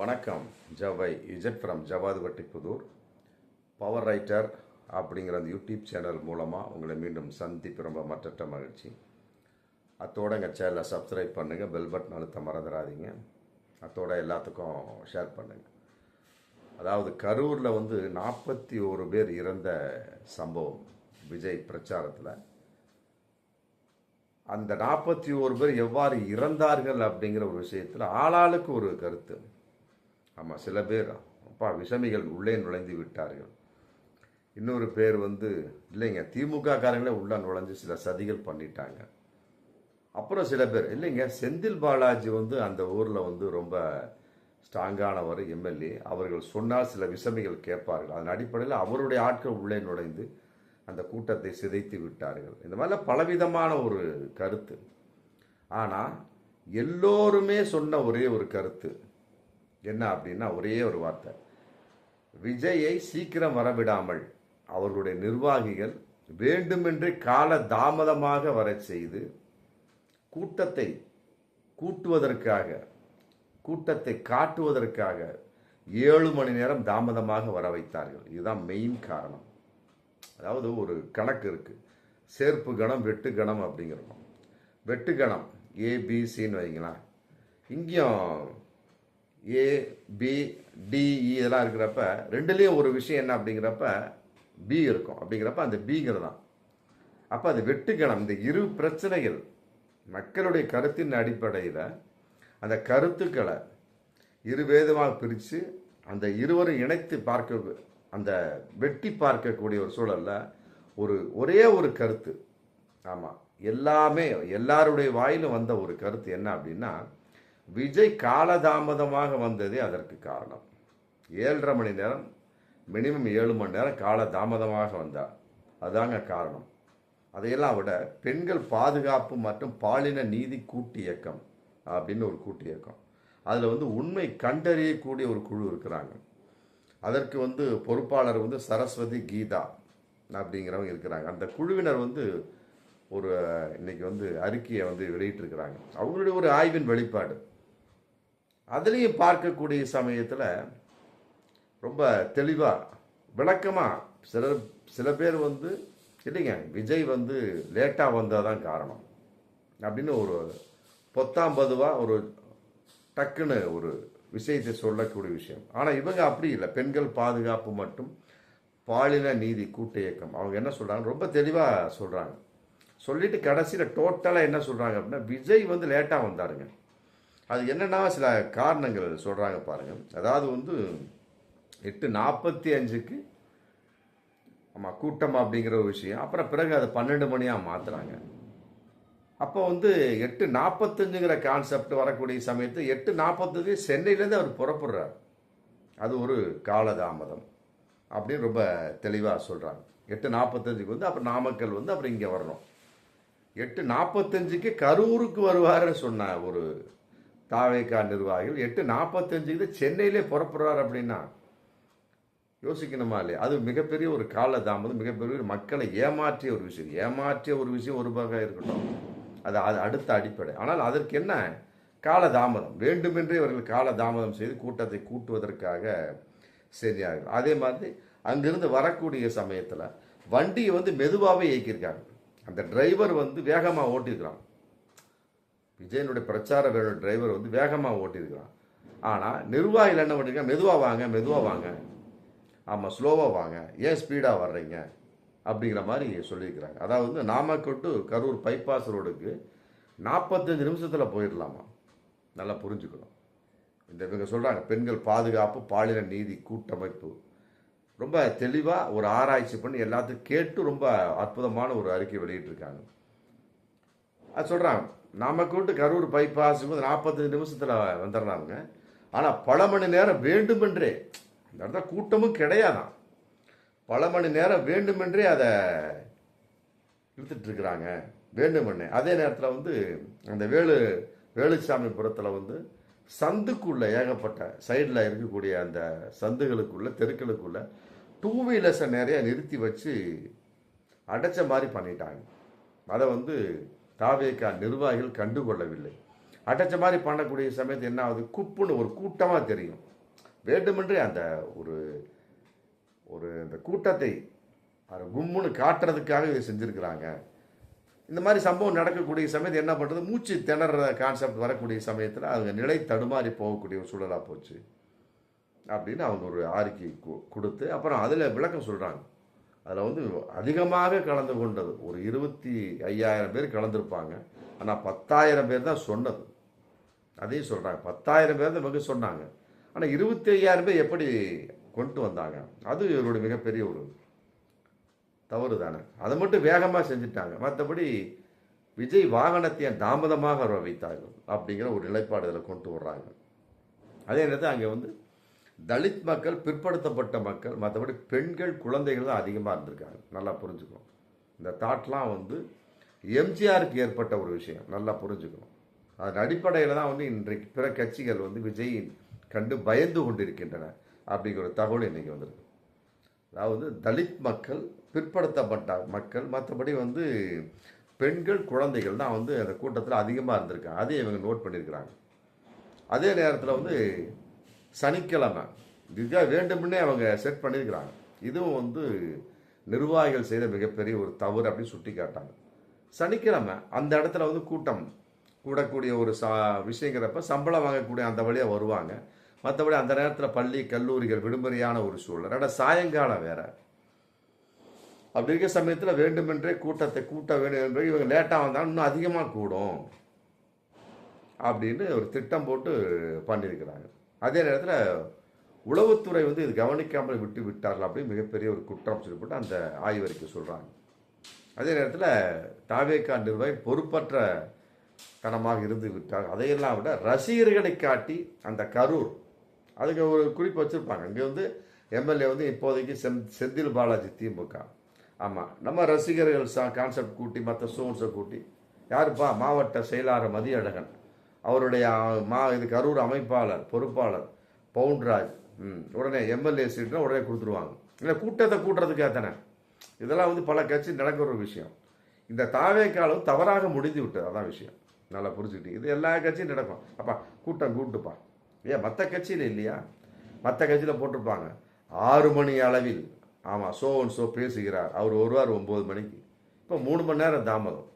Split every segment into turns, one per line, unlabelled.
வணக்கம். ஜவை Z from Javadhupatti Puthur. Power writer அப்படிங்கிற அந்த யூடியூப் சேனல் மூலமாக உங்களை மீண்டும் சந்திப்பு ரொம்ப மற்ற மகிழ்ச்சி. அத்தோட எங்கள் சேனலை சப்ஸ்கிரைப் பண்ணுங்கள் பெல் பட்டன் அழுத்த மறந்துடாதீங்க. அத்தோட எல்லாத்துக்கும் ஷேர் பண்ணுங்கள் அதாவது கரூரில் வந்து நாற்பத்தி ஒரு பேர் இறந்த சம்பவம் விஜய் பிரச்சாரத்தில். அந்த நாற்பத்தி ஒரு பேர் எவ்வாறு இறந்தார்கள் அப்படிங்கிற ஒரு விஷயத்தில் ஆளாளுக்கு ஒரு கருத்து. ஆமாம் சில பேர் அப்பா விஷமிகள் உள்ளே நுழைந்து விட்டார்கள். இன்னொரு பேர் வந்து இல்லைங்க திமுக காரங்களே உள்ளே நுழைஞ்சு சில சதிகள் பண்ணிட்டாங்க. அப்புறம் சில பேர் இல்லைங்க செந்தில் பாலாஜி வந்து அந்த ஊரில் வந்து ரொம்ப ஸ்ட்ராங்கானவர் எம்எல்ஏ. அவர்கள் சொன்னால் சில விஷமிகள் கேட்பார்கள். அதன் அடிப்படையில் அவருடைய ஆட்கள் உள்ளே நுழைந்து அந்த கூட்டத்தை சிதைத்து விட்டார்கள். இந்த மாதிரிலாம் பலவிதமான ஒரு கருத்து. ஆனால் எல்லோருமே சொன்ன ஒரே ஒரு கருத்து என்ன அப்படின்னா ஒரே ஒரு வார்த்தை. விஜயை சீக்கிரம் வரவிடாமல் அவர்களுடைய நிர்வாகிகள் வேண்டுமென்றே கால தாமதமாக வரச் செய்து கூட்டத்தை கூட்டுவதற்காக கூட்டத்தை காட்டுவதற்காக ஏழு மணி நேரம் தாமதமாக வர வைத்தார்கள். இதுதான் மெயின் காரணம். அதாவது ஒரு கணக்கு இருக்குது சேர்ப்பு கணம் வெட்டு கணம் அப்படிங்கிறோம். வெட்டு கணம் ஏபிசின்னு வைங்களேன். இங்கேயும் ஏ பி டிஇ இதெல்லாம் இருக்கிறப்ப ரெண்டுலேயும் ஒரு விஷயம் என்ன அப்படிங்கிறப்ப பி இருக்கும். அப்படிங்கிறப்ப அந்த பிங்கிறது தான். அப்போ அது வெட்டுக்கணம். இந்த இரு பிரச்சனைகள் மக்களுடைய கருத்தின் அடிப்படையில் அந்த கருத்துக்களை இருவேதமாக பிரித்து அந்த இருவரும் இணைத்து பார்க்க அந்த வெட்டி பார்க்கக்கூடிய ஒரு சூழலில் ஒரு ஒரே ஒரு கருத்து. ஆமாம் எல்லாமே எல்லாருடைய வாயிலும் வந்த ஒரு கருத்து என்ன அப்படின்னா விஜய் காலதாமதமாக வந்ததே அதற்கு காரணம். ஏழரை மணி நேரம் மினிமம் ஏழு மணி நேரம் காலதாமதமாக வந்தார். அதாங்க காரணம். அதையெல்லாம் விட பெண்கள் பாதுகாப்பு மற்றும் பாலின நீதி கூட்டு இயக்கம் அப்படின்னு ஒரு கூட்டு இயக்கம். அதில் வந்து உண்மை கண்டறியக்கூடிய ஒரு குழு இருக்கிறாங்க. அதற்கு வந்து பொறுப்பாளர் வந்து சரஸ்வதி கீதா அப்படிங்கிறவங்க இருக்கிறாங்க. அந்த குழுவினர் வந்து ஒரு இன்னைக்கு வந்து அறிக்கையை வந்து வெளியிட்டிருக்கிறாங்க. அவங்களுடைய ஒரு ஆய்வின் வெளிப்பாடு. அதுலேயும் பார்க்கக்கூடிய சமயத்தில் ரொம்ப தெளிவாக விளக்கமாக சில சில பேர் வந்து இல்லைங்க விஜய் வந்து லேட்டாக வந்தால் தான் காரணம் அப்படின்னு ஒரு பொத்தாம் பதுவாக ஒரு டக்குன்னு ஒரு விஷயத்தை சொல்லக்கூடிய விஷயம். ஆனால் இவங்க அப்படி இல்லை. பெண்கள் பாதுகாப்பு மற்றும் பாலின நீதி கூட்டு இயக்கம் அவங்க என்ன சொல்கிறாங்க ரொம்ப தெளிவாக சொல்கிறாங்க சொல்லிட்டு கடைசியில் டோட்டலாக என்ன சொல்கிறாங்க அப்படின்னா விஜய் வந்து லேட்டாக வந்தாருங்க. அது என்னென்னா சில காரணங்கள் சொல்கிறாங்க பாருங்கள் அதாவது வந்து எட்டு நாற்பத்தி அஞ்சுக்கு ஆமாம் கூட்டம் அப்படிங்கிற ஒரு விஷயம். அப்புறம் பிறகு அதை பன்னெண்டு மணியாக மாற்றுறாங்க அப்போ வந்து எட்டு நாற்பத்தஞ்சுங்கிற கான்செப்ட் வரக்கூடிய சமயத்து எட்டு நாற்பத்தஞ்சு சென்னையிலேருந்து அவர் புறப்படுறார். அது ஒரு காலதாமதம் அப்படின்னு ரொம்ப தெளிவாக சொல்கிறாங்க எட்டு நாற்பத்தஞ்சுக்கு வந்து அப்புறம் நாமக்கல் வந்து அப்புறம் இங்கே வரணும். எட்டு நாற்பத்தஞ்சுக்கு கரூருக்கு வருவார்னு சொன்ன ஒரு தாவேக்கா நிர்வாகிகள் எட்டு நாற்பத்தஞ்சுக்கு சென்னையிலே புறப்படுறார் அப்படின்னா யோசிக்கணுமா இல்லையா? அது மிகப்பெரிய ஒரு காலதாமதம் மிகப்பெரிய ஒரு மக்களை ஏமாற்றிய ஒரு விஷயம். ஏமாற்றிய ஒரு விஷயம் ஒரு வகை இருக்கட்டும். அது அது அடுத்த அடிப்படை. ஆனால் அதற்கு என்ன? காலதாமதம். வேண்டுமென்றே அவர்கள் காலதாமதம் செய்து கூட்டத்தை கூட்டுவதற்காக செய்தார்கள் அதே மாதிரி அங்கிருந்து வரக்கூடிய சமயத்தில் வண்டியை வந்து மெதுவாகவே இயக்கியிருக்காங்க. அந்த டிரைவர் வந்து வேகமாக ஓட்டியிருக்கிறான். விஜயனுடைய பிரச்சார வேலை டிரைவர் வந்து வேகமாக ஓட்டியிருக்கிறான். ஆனால் நிர்வாகிகள் என்ன பண்ணிருக்காங்க? மெதுவாக வாங்க மெதுவாக வாங்க. ஆமாம் ஸ்லோவாக வாங்க. ஏன் ஸ்பீடாக வர்றீங்க? அப்படிங்கிற மாதிரி சொல்லியிருக்கிறாங்க. அதாவது வந்து நாமக்கல் டு கரூர் பைபாஸ் ரோடுக்கு நாற்பத்தஞ்சு நிமிஷத்தில் போயிடலாமா? நல்லா புரிஞ்சுக்கணும். இந்த இவங்க சொல்கிறாங்க பெண்கள் பாதுகாப்பு பாலின நீதி கூட்டமைப்பு. ரொம்ப தெளிவாக ஒரு ஆராய்ச்சி பண்ணி எல்லாத்தையும் கேட்டு ரொம்ப அற்புதமான ஒரு அறிக்கை வெளியிட்டிருக்காங்க. அது சொல்கிறாங்க நாமக்கல் டு கரூர் பைபாஸ் போது நாற்பத்தஞ்சு நிமிஷத்தில் வந்துடுறாங்க ஆனால் பல மணி நேரம் வேண்டுமென்றே அந்த இடத்துல கூட்டமும் கிடையாதான். பல மணி நேரம் வேண்டுமென்றே அதை இழுத்துட்ருக்குறாங்க வேண்டுமென்னே அதே நேரத்தில் வந்து அந்த வேலு வேலுச்சாமிபுரத்தில் வந்து சந்துக்குள்ளே ஏகப்பட்ட சைடில் இருக்கக்கூடிய அந்த சந்துகளுக்குள்ளே தெருக்களுக்குள்ளே டூ வீலர்ஸை நிறையா நிறுத்தி வச்சு அடைச்ச மாதிரி பண்ணிட்டாங்க. அதை வந்து தாவேக்கா நிர்வாகிகள் கண்டுகொள்ளவில்லை. அடைச்ச மாதிரி பண்ணக்கூடிய சமயத்து என்ன ஆகுது குப்புன்னு ஒரு கூட்டமாக தெரியும். வேண்டுமென்றே அந்த ஒரு ஒரு இந்த கூட்டத்தை அது கும்முன்னு காட்டுறதுக்காக இதை செஞ்சுருக்கிறாங்க. இந்த மாதிரி சம்பவம் நடக்கக்கூடிய சமயத்தில் என்ன பண்ணுறது மூச்சு திணற கான்செப்ட் வரக்கூடிய சமயத்தில் அவங்க நிலை தடுமாறி போகக்கூடிய ஒரு சூழலாக போச்சு. அப்படின்னு அவங்க ஒரு அறிக்கை கொடுத்து அப்புறம் அதில் விளக்கம் சொல்கிறாங்க அதில் வந்து அதிகமாக கலந்து கொண்டது. ஒரு இருபத்தி ஐயாயிரம் பேர் கலந்துருப்பாங்க. ஆனால் பத்தாயிரம் பேர் தான் சொன்னது. அதையும் சொல்கிறாங்க பத்தாயிரம் பேர் தான் மிக சொன்னாங்க. ஆனால் இருபத்தி ஐயாயிரம் பேர் எப்படி கொண்டு வந்தாங்க? அது இவருடைய மிகப்பெரிய ஒரு தவறு தானே. அதை மட்டும் வேகமாக செஞ்சுட்டாங்க. மற்றபடி விஜய் வாகனத்தை தாமதமாக வைத்தார்கள் அப்படிங்கிற ஒரு நிலைப்பாடு இதில் கொண்டு வர்றாங்க. அதே நேரத்தில் அங்கே வந்து தலித் மக்கள் பிற்படுத்தப்பட்ட மக்கள் மற்றபடி பெண்கள் குழந்தைகள் தான் அதிகமாக இருந்திருக்காங்க. நல்லா புரிஞ்சுக்கணும். இந்த தாட்லாம் வந்து எம்ஜிஆருக்கு ஏற்பட்ட ஒரு விஷயம். நல்லா புரிஞ்சுக்கணும். அதன் அடிப்படையில் தான் வந்து இன்றைக்கு பிற கட்சிகள் வந்து விஜயின் கண்டு பயந்து கொண்டிருக்கின்றன அப்படிங்கிற ஒரு தகவல் இன்றைக்கி வந்திருக்கு. அதாவது தலித் மக்கள் பிற்படுத்தப்பட்ட மக்கள் மற்றபடி வந்து பெண்கள் குழந்தைகள் தான் வந்து அந்த கூட்டத்தில் அதிகமாக இருந்திருக்காங்க. அதையும் இவங்க நோட் பண்ணியிருக்கிறாங்க. அதே நேரத்தில் வந்து சனிக்கிழமை. இதுக்காக வேண்டும்னே அவங்க செட் பண்ணியிருக்கிறாங்க. இதுவும் வந்து நிர்வாகிகள் செய்த மிகப்பெரிய ஒரு தவறு அப்படின்னு சுட்டி காட்டாங்க சனிக்கிழமை அந்த இடத்துல வந்து கூட்டம் கூடக்கூடிய ஒரு சா விஷயங்கிறப்ப சம்பளம் வாங்கக்கூடிய அந்த வழியாக வருவாங்க. மற்றபடி அந்த நேரத்தில் பள்ளி கல்லூரிகள் விடுமுறையான ஒரு சூழல். ஆனால் சாயங்காலம் வேற. அப்படி இருக்க சமயத்தில் வேண்டுமென்றே கூட்டத்தை கூட்ட வேண்டும் என்று இவங்க லேட்டாக வந்தாலும் இன்னும் அதிகமாக கூடும். அப்படின்னு ஒரு திட்டம் போட்டு பண்ணியிருக்கிறாங்க. அதே நேரத்தில் உளவுத்துறை வந்து இது கவனிக்காமல் விட்டு விட்டார்கள் அப்படின்னு மிகப்பெரிய ஒரு குற்றம் சொல்லப்பட்டு அந்த ஆய்வறிக்கை சொல்கிறாங்க அதே நேரத்தில் தாவேக்கா நிர்வாகி பொறுப்பற்ற தனமாக இருந்து விட்டார். அதையெல்லாம் விட ரசிகர்களை காட்டி அந்த கரூர் அதுக்கு ஒரு குறிப்பு வச்சுருப்பாங்க. இங்கே வந்து எம்எல்ஏ வந்து இப்போதைக்கு செந் செந்தில் பாலாஜி திமுக. ஆமாம் நம்ம ரசிகர்கள் சா கான்செப்ட் கூட்டி மற்ற சோன்ஸை கூட்டி யாருப்பா மாவட்ட செயலாளர் மதியழகன் அவருடைய மா இது கரூர் அமைப்பாளர் பொறுப்பாளர் பவுன்ராஜ் ம் உடனே எம்எல்ஏ சீட்னா உடனே கொடுத்துருவாங்க. இல்லை கூட்டத்தை கூட்டுறதுக்கு தானே இதெல்லாம் வந்து பல கட்சி நடக்கிற ஒரு விஷயம். இந்த தாவே காலம் தவறாக முடிந்து விட்டது. அதான் விஷயம். நல்லா புரிஞ்சுக்கிட்டு. இது எல்லா கட்சியும் நடக்கும். அப்பா கூட்டம் கூட்டுப்பா. ஏன் மற்ற கட்சியில் இல்லையா? மற்ற கட்சியில் போட்டிருப்பாங்க. ஆறு மணி அளவில் ஆமாம் சோ ஒன் சோ பேசுகிறார். அவர் வருவார் ஒம்பது மணிக்கு. இப்போ மூணு மணி நேரம் தாமதம்.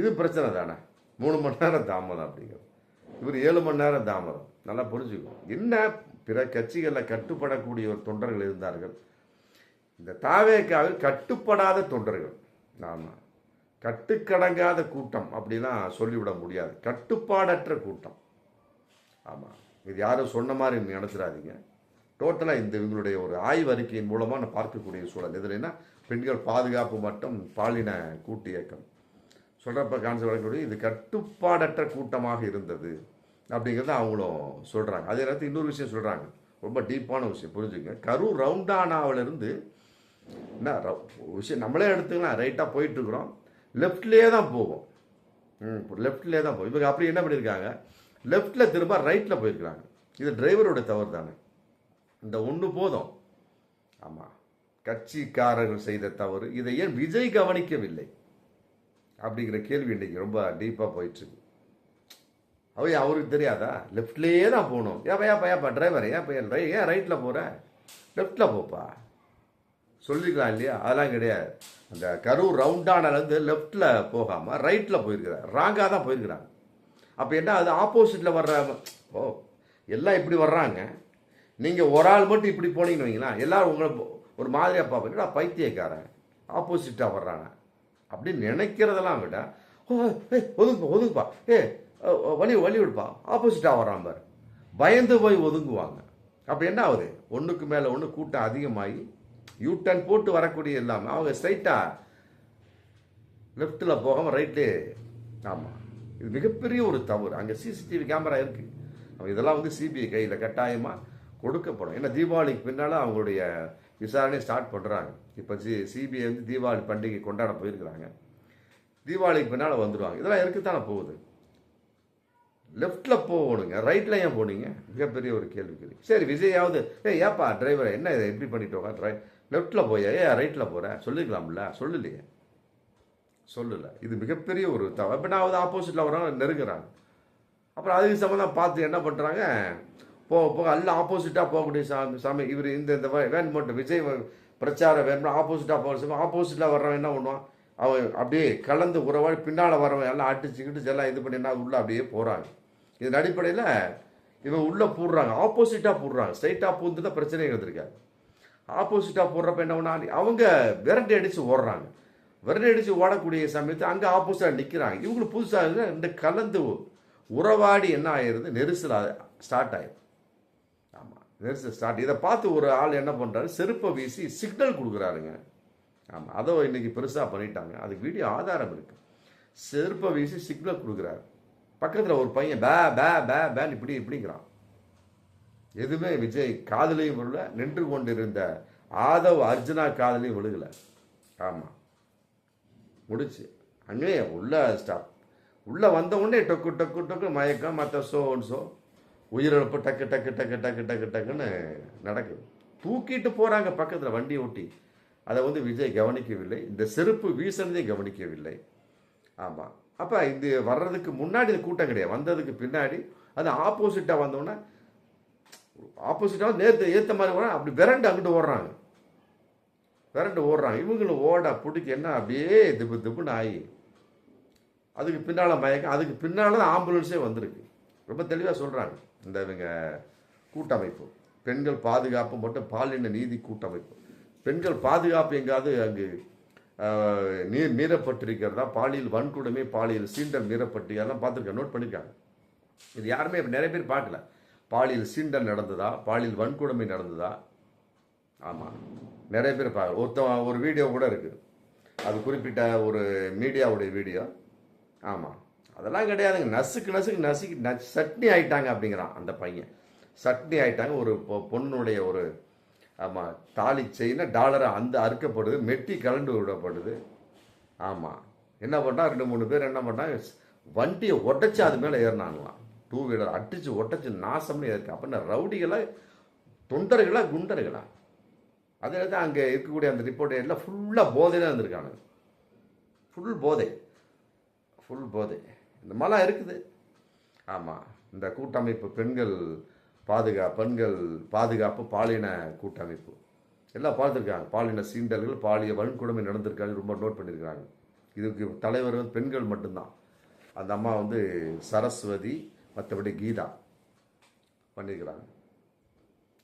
இது பிரச்சனை தானே? மூணு மணி நேரம் தாமதம் அப்படிங்கிறது. இவர் ஏழு மணி நேரம் தாமதம். நல்லா புரிஞ்சுக்கணும் என்ன பிற கட்சிகளில் கட்டுப்படக்கூடிய ஒரு தொண்டர்கள் இருந்தார்கள்? இந்த தாவேக்காவில் கட்டுப்படாத தொண்டர்கள். ஆமாம் கட்டுக்கடங்காத கூட்டம் அப்படிலாம் சொல்லிவிட முடியாது. கட்டுப்பாடற்ற கூட்டம். ஆமாம் இது யாரும் சொன்ன மாதிரி நினச்சிடாதீங்க. டோட்டலாக இந்த இவங்களுடைய ஒரு ஆய்வறிக்கையின் மூலமாக நான் பார்க்கக்கூடிய சூழல். இதில் என்ன பெண்கள் பாதுகாப்பு மற்றும் பாலின கூட்டு இயக்கம். சொல்கிறப்ப கான்செப்ட் வழங்கக்கூடிய இது கட்டுப்பாடற்ற கூட்டமாக இருந்தது அப்படிங்கிறத அவங்களும் சொல்கிறாங்க அதே நேரத்தில் இன்னொரு விஷயம் சொல்கிறாங்க ரொம்ப டீப்பான விஷயம் புரிஞ்சுங்க கரூர் ரவுண்டானாவிலிருந்து என்ன ரவு- விஷயம் நம்மளே எடுத்துக்கலாம் ரைட்டாக போயிட்டுருக்குறோம். லெஃப்ட்லேயே தான் போகும் ம் லெஃப்ட்லேயே தான் போகும் இவங்க அப்படி என்ன பண்ணியிருக்காங்க? லெஃப்ட்டில் திரும்ப ரைட்டில் போயிருக்கிறாங்க. இது டிரைவரோட தவறு தானே. இந்த ஒன்று போதும். ஆமாம் கட்சிக்காரர்கள் செய்த தவறு. இதை ஏன் விஜய் கவனிக்கவில்லை? அப்படிங்கிற கேள்வி இன்றைக்கி ரொம்ப டீப்பாக போயிட்டுருக்கு. அவை அவருக்கு தெரியாதா? லெஃப்ட்லேயே தான் போகணும். ஏப்பா ஏப்பா ஏப்பா டிரைவர் ஏப்பா ஏன் ரை ஏன் ரைட்டில் போகிறேன் லெஃப்ட்டில் போப்பா. சொல்லிக்கலாம் இல்லையா? அதெல்லாம் கிடையாது. அந்த கரூர் ரவுண்டானலேருந்து லெஃப்ட்டில் போகாமல் ரைட்டில் போயிருக்கிறார். ராங்காக தான் போயிருக்கிறாங்க. அப்போ என்ன அது ஆப்போசிட்டில் வர்ற ஓ எல்லாம் இப்படி வர்றாங்க. நீங்கள் ஒரு ஆள் மட்டும் இப்படி போனீங்கன்னு வைங்களா எல்லாரும் உங்களை ஒரு மாதிரியாக பார்ப்பீங்களா பைத்தியக்காரன். ஆப்போசிட்டாக வர்றாங்க அப்படின்னு நினைக்கிறதெல்லாம் விட ஓ ஒதுங்குப்பா. ஒதுங்குப்பா ஏ வழி வழி விடுப்பா. ஆப்போசிட்டாக வர்றான் பாரு. பயந்து போய் ஒதுங்குவாங்க. அப்போ என்ன ஆகுது? ஒன்றுக்கு மேலே ஒன்று கூட்டம் அதிகமாகி யூ டர்ன் போட்டு வரக்கூடிய இல்லாமல் அவங்க ஸ்ட்ரைட்டாக லெஃப்ட்டில் போகாமல் ரைட்லேயே ஆமாம் இது மிகப்பெரிய ஒரு தவறு. அங்கே சிசிடிவி கேமரா இருக்குது அவங்க இதெல்லாம் வந்து சிபிஐ கையில் கட்டாயமாக கொடுக்கப்படும். ஏன்னா தீபாவளிக்கு பின்னால் அவங்களுடைய விசாரணை ஸ்டார்ட் பண்ணுறாங்க இப்போ சி சிபிஐ வந்து தீபாவளி பண்டிகை கொண்டாட போயிருக்கிறாங்க. தீபாவளிக்கு பின்னால் வந்துடுவாங்க இதெல்லாம் இருக்குத்தானே போகுது? லெஃப்ட்டில் போகணுங்க. ரைட்டில் ஏன் போனீங்க? மிகப்பெரிய ஒரு கேள்விக்குறி சரி விஜயாவது ஏ ஏப்பா டிரைவர் என்ன இதை எப்படி பண்ணிட்டு ட்ரை லெஃப்ட்டில் போய்? ஏன் ரைட்டில் போகிறேன் சொல்லிக்கலாம்ல சொல்லலையே. சொல்லலை. இது மிகப்பெரிய ஒரு தவறு. இப்போ நான் வந்து ஆப்போசிட்டில் வரவங்க நெருங்குறாங்க. அப்புறம் அதுக்கு சம்மந்தம் பார்த்து என்ன பண்ணுறாங்க போக போக எல்லாம் ஆப்போசிட்டாக போகக்கூடிய சாமி. சாமி இவர் இந்த இந்த வேன் மட்டும் விஜய் பிரச்சாரம் வேணும்னா ஆப்போசிட்டாக போகிற சாமி ஆப்போசிட்டில் வர்றவன் என்ன பண்ணுவான்? அவன் அப்படியே கலந்து உறவாடி பின்னால் வரவன் எல்லாம் அடிச்சுக்கிட்டு எல்லாம் இது பண்ணினா உள்ளே அப்படியே போகிறாங்க இதன் அடிப்படையில் இவன் உள்ளே போடுறாங்க. ஆப்போசிட்டாக போடுறாங்க. ஸ்ட்ரைட்டாக பூந்து தான் பிரச்சனை இருந்திருக்காது ஆப்போசிட்டாக போடுறப்ப என்ன பண்ணா அவங்க விரட்டி அடித்து ஓடுறாங்க. விரட்டி அடித்து ஓடக்கூடிய சமயத்தில் அங்கே ஆப்போசிட்டாக நிற்கிறாங்க இவங்களுக்கு புதுசாக இந்த கலந்து உறவாடி என்ன ஆயிடுது நெரிசல் ஸ்டார்ட் ஆயிடுது நெரிசல் ஸ்டார்ட் இதை பார்த்து ஒரு ஆள் என்ன பண்ணுறாரு செருப்பை வீசி சிக்னல் கொடுக்குறாருங்க. ஆமாம் அதை இன்றைக்கி பெருசாக பண்ணிட்டாங்க. அதுக்கு வீடியோ ஆதாரம் இருக்குது செருப்பை வீசி சிக்னல் கொடுக்குறாரு. பக்கத்தில் ஒரு பையன் பே பே பே பேன் இப்படி இப்படிங்கிறான். எதுவுமே விஜய் காதலையும் விழுல நின்று கொண்டிருந்த ஆதவ் அர்ஜுனா காதலையும் விழுகல. ஆமாம் முடிச்சு. அங்கேயே உள்ள ஸ்டாப் உள்ளே வந்த உடனே டொக்கு டொக்கு டொக்கு மயக்கம் மற்ற ஷோ ஷோ உயிரிழப்பு டக்கு டக்கு டக்கு டக்கு டக்கு டக்குன்னு நடக்குது. தூக்கிட்டு போகிறாங்க பக்கத்தில் வண்டி ஓட்டி. அதை வந்து விஜய் கவனிக்கவில்லை. இந்த செருப்பு வீசினதை கவனிக்கவில்லை. ஆமாம் அப்போ இது வர்றதுக்கு முன்னாடி இது கூட்டம் கிடையாது. வந்ததுக்கு பின்னாடி அது ஆப்போசிட்டாக வந்தோன்னா ஆப்போசிட்டாக நேற்று ஏற்ற மாதிரி வர அப்படி விரண்டு அங்கிட்டு ஓடுறாங்க. விரண்டு ஓடுறாங்க. இவங்களும் ஓட பிடிக்க என்ன அப்படியே திப்பு திப்புன்னு ஆகி. அதுக்கு பின்னால் மயக்கம் அதுக்கு பின்னால் தான் ஆம்புலன்ஸே வந்திருக்கு. ரொம்ப தெளிவாக சொல்கிறாங்க இந்த இவங்க கூட்டமைப்பு. பெண்கள் பாதுகாப்பு மற்றும் பாலின நீதி கூட்டமைப்பு. பெண்கள் பாதுகாப்பு எங்காவது அங்கு நீர் மீறப்பட்டிருக்கிறதா? பாலியல் வன்கொடுமை பாலியல் சீண்டல் மீறப்பட்டு எல்லாம் பார்த்துருக்கேன் நோட் பண்ணியிருக்காங்க. இது யாருமே நிறைய பேர் பார்க்கல. பாலியல் சீண்டல் நடந்ததா? பாலியல் வன்கொடுமை நடந்ததா? ஆமாம் நிறைய பேர் பார்க்க ஒருத்தன் ஒரு வீடியோ கூட இருக்குது அது குறிப்பிட்ட ஒரு மீடியாவுடைய வீடியோ. ஆமாம் அதெல்லாம் கிடையாதுங்க. நசுக்கு நசுக்கு நசுக்கி ந சட்னி ஆயிட்டாங்க அப்படிங்கிறான் அந்த பையன். சட்னி ஆயிட்டாங்க. ஒரு பொ- பொண்ணுடைய ஒரு ஆமாம் தாலி செயின டாலரை அந்த அறுக்கப்படுது மெட்டி கலண்டு விடப்படுது. ஆமாம் என்ன பண்ணா ரெண்டு மூணு பேர் என்ன பண்ணாங்க வண்டியை உடச்சி அது மேலே ஏறினாங்களாம். டூ வீலர் அடிச்சு உடைச்சு நாசம்னு இருக்கு அப்படின்னா ரவுடிகளாக தொண்டர்களா குண்டர்களா? அதே தான் அங்கே இருக்கக்கூடிய அந்த ரிப்போர்ட் எல்லாம் ஃபுல்லாக போதையில இருந்திருக்காங்க ஃபுல் போதை. ஃபுல் போதை. இந்த மாதிரிலாம் இருக்குது. ஆமாம் இந்த கூட்டமைப்பு பெண்கள் பாதுகா பெண்கள் பாதுகாப்பு பாலின கூட்டமைப்பு. எல்லாம் பார்த்துருக்காங்க. பாலின சீண்டல்கள் பாலிய வன்கொடுமை நடந்திருக்காங்க ரொம்ப நோட் பண்ணியிருக்காங்க இதுக்கு தலைவர் வந்து பெண்கள் மட்டும்தான். அந்த அம்மா வந்து சரஸ்வதி மற்றபடி கீதா பண்ணியிருக்கிறாங்க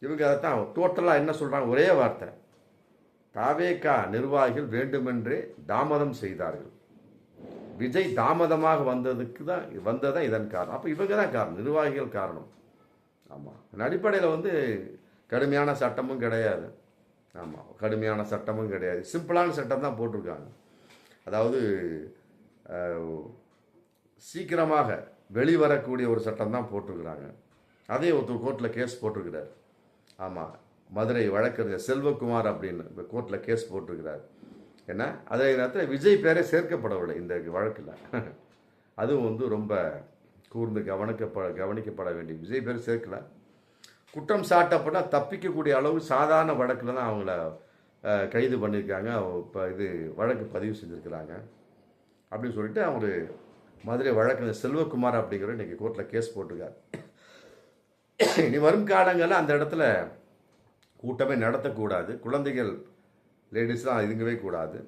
இவங்க அதைத்தான் டோட்டலாக என்ன சொல்கிறாங்க ஒரே வார்த்தை. தாவேக்கா நிர்வாகிகள் வேண்டுமென்றே தாமதம் செய்தார்கள். விஜய் தாமதமாக வந்ததுக்கு தான் வந்ததான் இதன் காரணம். அப்போ இவங்க தான் காரணம் நிர்வாகிகள் காரணம். ஆமாம் அடிப்படையில் வந்து கடுமையான சட்டமும் கிடையாது. ஆமாம் கடுமையான சட்டமும் கிடையாது. சிம்பிளான சட்டம் தான் போட்டிருக்காங்க. அதாவது சீக்கிரமாக வெளிவரக்கூடிய ஒரு சட்டம் தான் போட்டிருக்கிறாங்க. அதே ஒருத்தர் கோர்ட்டில் கேஸ் போட்டிருக்கிறார். ஆமாம் மதுரை வழக்கறிஞர் செல்வகுமார் அப்படின்னு கோர்ட்டில் கேஸ் போட்டிருக்கிறார். ஏன்னா அதே நேரத்தில் விஜய் பேரே சேர்க்கப்படவில்லை இந்த வழக்கில். அதுவும் வந்து ரொம்ப கூர்ந்து கவனிக்கப்பட கவனிக்கப்பட வேண்டிய விஜய் பேர் சேர்க்கல. குற்றம் சாட்டப்பட்டால் தப்பிக்கக்கூடிய அளவு சாதாரண வழக்கில் தான் அவங்கள கைது பண்ணியிருக்காங்க இப்போ இது வழக்கு பதிவு செஞ்சுருக்கிறாங்க. அப்படின்னு சொல்லிட்டு அவர் மதுரை வழக்கில் செல்வகுமார் அப்படிங்கிற இன்றைக்கி கோர்ட்டில் கேஸ் போட்டிருக்காரு. இனி வரும் காலங்களில் அந்த இடத்துல கூட்டமே நடத்தக்கூடாது. குழந்தைகள் லேடிஸ்லாம் இதுங்கவே கூடாது.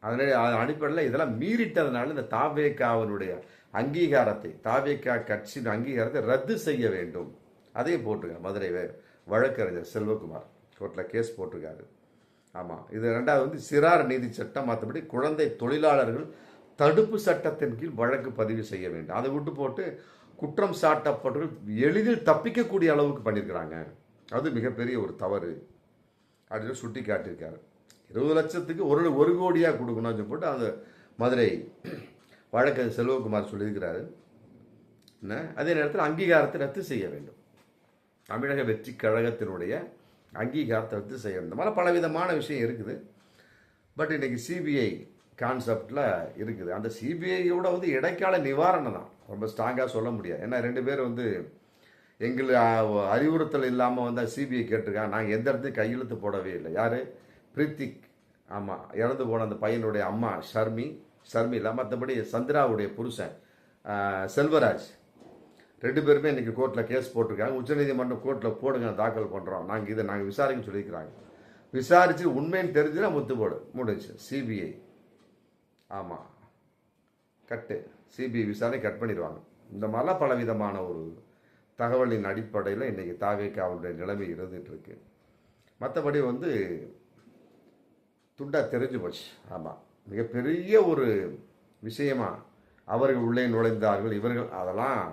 அதனால் அடிப்படையில் இதெல்லாம் மீறிட்டதுனால இந்த தாவேக்காவினுடைய அங்கீகாரத்தை தாவேக்கா கட்சியின் அங்கீகாரத்தை ரத்து செய்ய வேண்டும். அதையும் போட்டிருக்காங்க மதுரை வழக்கறிஞர் செல்வகுமார். கோர்ட்டில் கேஸ் போட்டிருக்காரு. ஆமாம் இது ரெண்டாவது வந்து சிறார் நீதி சட்டம் மற்றபடி குழந்தை தொழிலாளர்கள் தடுப்பு சட்டத்தின் கீழ் வழக்கு பதிவு செய்ய வேண்டும். அதை விட்டு போட்டு குற்றம் சாட்டப்பட்டவர்கள் எளிதில் தப்பிக்கக்கூடிய அளவுக்கு பண்ணியிருக்கிறாங்க. அது மிகப்பெரிய ஒரு தவறு. அப்படின்னு சுட்டி காட்டியிருக்காரு இருபது லட்சத்துக்கு ஒரு ஒரு கோடியாக கொடுக்கணும்னு போட்டு அந்த மதுரை வழக்கு செல்வகுமார் சொல்லியிருக்கிறாரு. என்ன? அதே நேரத்தில் அங்கீகாரத்தை ரத்து செய்ய வேண்டும். தமிழக வெற்றி கழகத்தினுடைய அங்கீகாரத்தை ரத்து செய்ய வேண்டும். மாதிரி பலவிதமான விஷயம் இருக்குது. பட் இன்னைக்கு சிபிஐ கான்செப்டில் இருக்குது. அந்த சிபிஐயோட வந்து இடைக்கால நிவாரணம் தான். ரொம்ப ஸ்ட்ராங்காக சொல்ல முடியாது. ஏன்னா ரெண்டு பேர் வந்து எங்கள் அறிவுறுத்தல் இல்லாமல் வந்து சிபிஐ கேட்டிருக்காங்க. நாங்கள் எந்த இடத்துலையும் கையெழுத்து போடவே இல்லை. யார்? பிரித்திக் ஆமாம் இறந்து போன அந்த பையனுடைய அம்மா ஷர்மி ஷர்மிளா மற்றபடி சந்திராவுடைய புருஷன் செல்வராஜ். ரெண்டு பேருமே இன்னைக்கு கோர்ட்டில் கேஸ் போட்டிருக்காங்க. உச்சநீதிமன்றம் கோர்ட்டில் போடுங்க தாக்கல் பண்ணுறோம் நாங்கள் இதை நாங்கள் விசாரிக்க சொல்லியிருக்கிறாங்க. விசாரித்து உண்மைன்னு தெரிஞ்சுன்னா முத்து போடு முடிஞ்சு சிபிஐ ஆமாம் கட்டு. சிபிஐ விசாரணை கட் பண்ணிடுவாங்க. இந்த மாதிரிலாம் பலவிதமான ஒரு தகவலின் அடிப்படையில் இன்றைக்கி தாவேக்கு அவருடைய நிலைமை இருந்துகிட்டு இருக்கு. மற்றபடி வந்து துண்டாக தெரிஞ்சு போச்சு. ஆமாம் மிகப்பெரிய ஒரு விஷயமாக அவர்கள் உள்ளே நுழைந்தார்கள். இவர்கள் அதெல்லாம்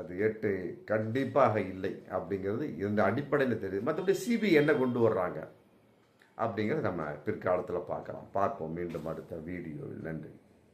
அது ஏட்டு கண்டிப்பாக இல்லை அப்படிங்கிறது இந்த அடிப்படையில் தெரியுது. மற்றபடி சிபி என்ன கொண்டு வர்றாங்க அப்படிங்கிறத நம்ம பிற்காலத்தில் பார்க்கலாம். பார்ப்போம். மீண்டும் அடுத்த வீடியோவில். நன்றி.